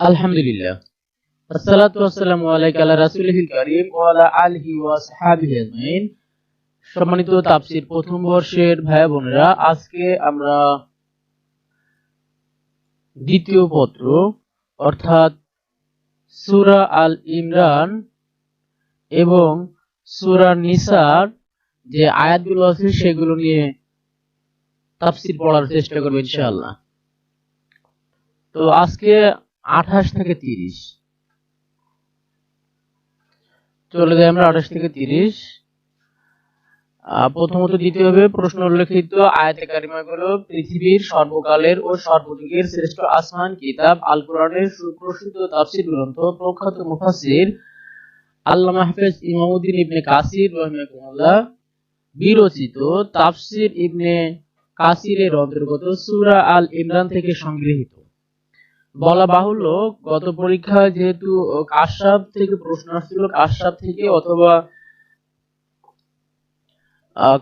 আলহামদুলিল্লাহ। দ্বিতীয় পত্র, অর্থাৎ সূরা আল ইমরান এবং সূরা নিসার যে আয়াতগুলো আছে সেগুলো নিয়ে তাফসীর পড়ার চেষ্টা করব ইনশাআল্লাহ। তো আজকে আঠাশ থেকে তিরিশ। চলে যাই আমরা আঠাশ থেকে তিরিশ। প্রথমত দিতে হবে প্রশ্ন উল্লেখিত আয়াতে পৃথিবীর সর্বকালের ও সর্বযুগের শ্রেষ্ঠ আসমান, কিতাব, আল কোরআনের সুপ্রসিদ্ধ তাফসীর গ্রন্থ, প্রখ্যাত মুফাসসির আল্লামা হাফেজ ইমামউদ্দিন ইবনে কাসির রাহিমাহুল্লাহ, বিরচিত তাফসির ইবনে কাসিরের অন্তর্গত সূরা আল ইমরান থেকে সংগৃহীত। বলা বাহুল্য, গত পরীক্ষায় যেহেতু কাশ্যাপ থেকে প্রশ্ন আসছিল, কাশ্যাপ থেকে অথবা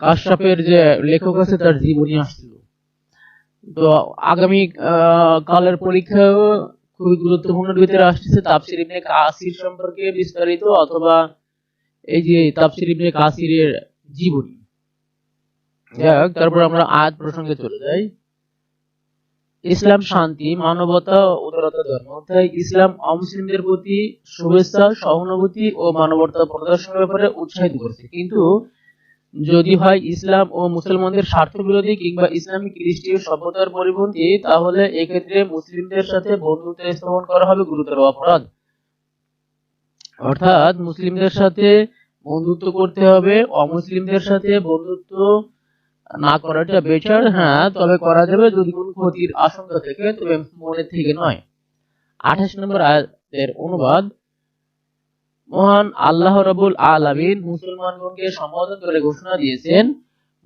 কাশ্যাপের যে লেখক আছে তার জীবনী আসছিল। তো আগামী কালের পরীক্ষায় খুবই গুরুত্বপূর্ণ ভিতরে আসছে তাপসির ইবনে কাসির সম্পর্কে বিস্তারিত অথবা এই যে তাপসির ইবনে কাসিরের জীবনী। যাক তারপর আমরা আয়াত প্রসঙ্গে চলে যাই। ইসলাম শান্তি, মানবতা উদারতা ধর্ম তাই ইসলাম অমুসলিমদের প্রতি শুভেচ্ছা, সহানুভূতি ও মানবতা প্রদর্শনের ব্যাপারে উৎসাহিত করেছে। কিন্তু যদি হয় ইসলাম ও মুসলমানদের স্বার্থ বিরোধী কিংবা ইসলামিক খ্রিস্টীয় সভ্যতার পরিপন্থী, তাহলে এক্ষেত্রে মুসলিমদের সাথে বন্ধুত্ব স্থাপন করা হবে গুরুতর অপরাধ। অর্থাৎ মুসলিমদের সাথে বন্ধুত্ব করতে হবে, অমুসলিমদের সাথে বন্ধুত্ব না করাটা বেটার হ্যাঁ তবে করা যাবে যদি কোনো ক্ষতির আশঙ্কা থেকে, তবে মনে থেকে নয়। আঠাশ নম্বর আয়াতের অনুবাদ, মহান আল্লাহ রবুল আলামিন মুসলমানগণকে সম্বোধন করে ঘোষণা দিয়েছেন,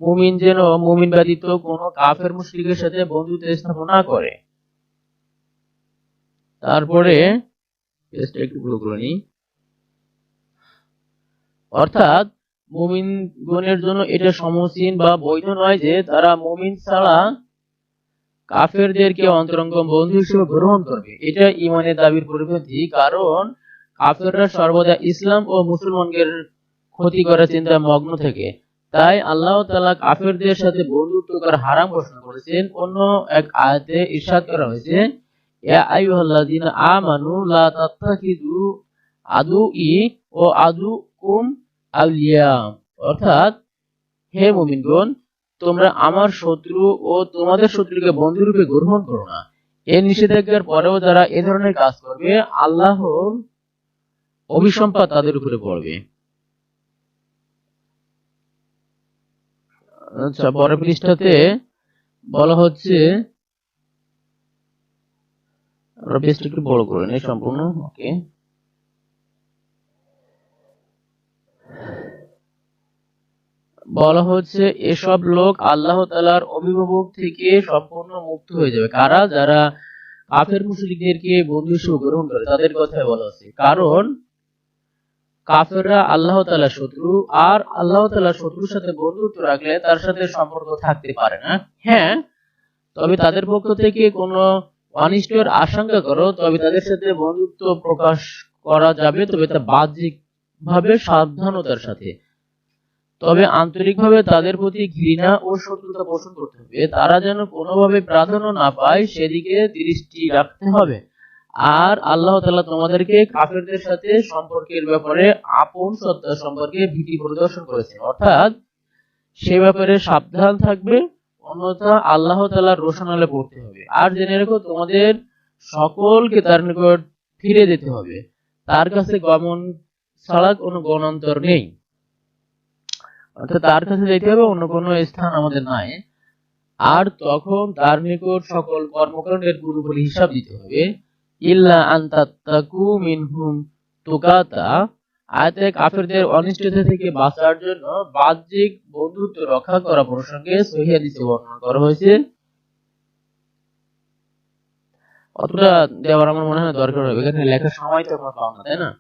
মুমিন যেন মুমিন ব্যতীত কোন কাফের মুশরিকের সাথে বন্ধুত্ব স্থাপনা করে। তারপরে একটু অর্থাৎ মুমিন গণের জন্য এটা সমসীন বা বৈধ নয় যে তারা মুমিন ছাড়া কাফেরদেরকে অন্তরঙ্গ বন্ধু হিসেবে গ্রহণ করবে। এটা ইমানের দাবির পরিপন্থী, কারণ কাফেররা সর্বদা ইসলাম ও মুসলমানদের ক্ষতি করার চিন্তা মগ্ন থেকে। তাই আল্লাহ তালা কাফেরদের সাথে বন্ধুত্ব করা হারাম ঘোষণা করেছেন। অন্য এক আয়াতে ইরশাদ করা হয়েছে, ইয়া আইয়ুহাল্লাযীনা আমানু লা তাত্তাখিযু আদুই ও আদুকুম আউলিয়া অর্থাৎ, হে মুমিনগণ, তোমরা আমার শত্রু ও তোমাদের শত্রুকে বন্ধুরূপে গ্রহণ করো না। এই নিষেধাজ্ঞার পরেও যারা এ ধরনের কাজ করবে, আল্লাহর অভিসম্পাদ তাদের উপরে পড়বে। আচ্ছা পরের পৃষ্ঠাতে বলা হচ্ছে আমরা একটু বড় করে নেই সম্পূর্ণ, ওকে। বলা হচ্ছে, এসব লোক আল্লাহ তালার অভিভাবক থেকে সম্পূর্ণ মুক্ত হয়ে যাবে। কারা? যারা কাফের মুসলিমদেরকে বন্ধু হিসেবে গ্রহণ করে, তাদের কথাই বলা হচ্ছে। কারণ কাফেররা আল্লাহ তালা শত্রু, আর আল্লাহ তালা শত্রুর সাথে বন্ধুত্ব রাখলে তার সাথে সম্পর্ক থাকতে পারে না। হ্যাঁ তবে তাদের পক্ষ থেকে কোনো অনিষ্টের আশঙ্কা করো, তবে তাদের সাথে বন্ধুত্ব প্রকাশ করা যাবে, তবে তা বাহ্যিক ভাবে সাবধানতার সাথে। তবে আন্তরিকভাবে তাদের প্রতি ঘৃণা ও শত্রুতা পোষণ করতে হবে। তারা যেন কোনোভাবে প্রাধান্য না পায়, সেদিকে দৃষ্টি রাখতে হবে। আর আল্লাহ তালা তোমাদেরকে কাফেরদের সাথে সম্পর্কের ব্যাপারে আপন সত্তা সম্পর্কে ভীতি প্রদর্শন করেছেন। অর্থাৎ সে ব্যাপারে সাবধান থাকবে, অন্যথা আল্লাহ তালার রোশনালে পড়তে হবে। আর জেনে রেখো, তোমাদের সকলকে তার নিকট ফিরে যেতে হবে। তার কাছে গমন ছাড়া কোনো গণান্তর নেই। অর্থাৎ তার কাছে যেতে হবে, অন্য কোনো স্থান আমাদের নাই। আর তখন তার নিকট সকল কর্মকাণ্ডের পুরোপুরি হিসাব দিতে হবে। ইল্লা আন্তাত্তাকু মিনহুম তুকাতা। কাফেরদের অনিষ্টতা থেকে বাঁচার জন্য বাহ্যিক বন্ধুত্ব রক্ষা করা প্রসঙ্গে সহি বর্ণনা করা হয়েছে। অতটা দেওয়ার আমার মনে হয় দরকার হবে। এখানে লেখার সময় তো আমরা পাবো তাই না?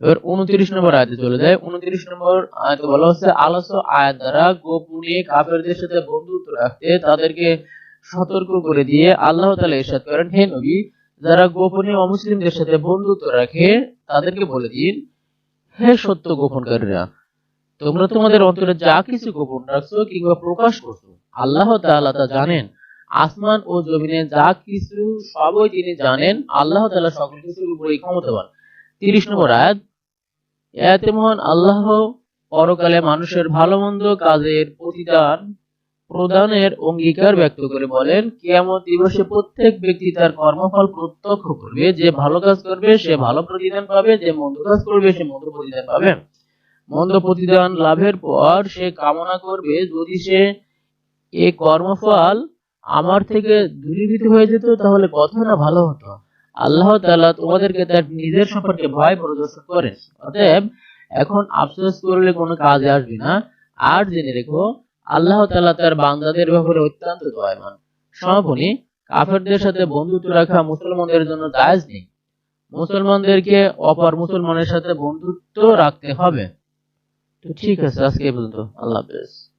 এবার উনত্রিশ নম্বর আয়াতে চলে যায়। উনত্রিশ নম্বর আয়াতে বলা হচ্ছে আলোচ আয়াত দ্বারা গোপনে কাফেরদের সাথে বন্ধুত্ব রাখতে তাদেরকে সতর্ক করে দিয়ে আল্লাহ তাআলা ইরশাদ করেন, হে নবী, যারা গোপনে অমুসলিমদের সাথে বন্ধুত্ব রাখে, তাদেরকে বলে দিন, হে সত্য গোপনকারীরা, তোমরা তোমাদের অন্তরে যা কিছু গোপন রাখছো কিংবা প্রকাশ করছ, আল্লাহ তাআলা তা জানেন। আসমান ও জমিনে যা কিছু সবই তিনি জানেন, আল্লাহ তাআলা সকল কিছুর উপরেই ক্ষমতাবান। তিরিশ নম্বর আয়াত, এতে মহান আল্লাহ পরকালে মানুষের ভালো মন্দ কাজের প্রতিদান প্রদানের অঙ্গীকার ব্যক্ত করে বলেন, কিয়ামত দিবসে প্রত্যেক ব্যক্তি তার কর্মফল প্রত্যক্ষ করবে, যে ভালো কাজ করবে, সে ভালো প্রতিদান পাবে, যে মন্দ কাজ করবে, সে মন্দ প্রতিদান পাবে। মন্দ প্রতিদান লাভের পর সে কামনা করবে, যদি সে এ কর্মফল আমার থেকে দূরীভূত হয়ে যেত, তাহলে কত না ভালো হতো। আল্লাহ তাআলা তোমাদেরকে তার নিজের সম্পর্কে ভয় প্রদর্শন করেন অতএব এখন আফসোস করলে কোনো কাজে আসবে না। আর জেনে রেখো, আল্লাহ তাআলা তার বান্দাদের ব্যাপারে অত্যন্ত দয়াবান। সমাপনী, কাফেরদের সাথে বন্ধুত্ব রাখা মুসলমানদের জন্য জায়েজ নেই। মুসলমানদেরকে অপর মুসলমানের সাথে বন্ধুত্ব রাখতে হবে। তো ঠিক আছে, আজকে পর্যন্ত। আল্লাহ হাফেজ।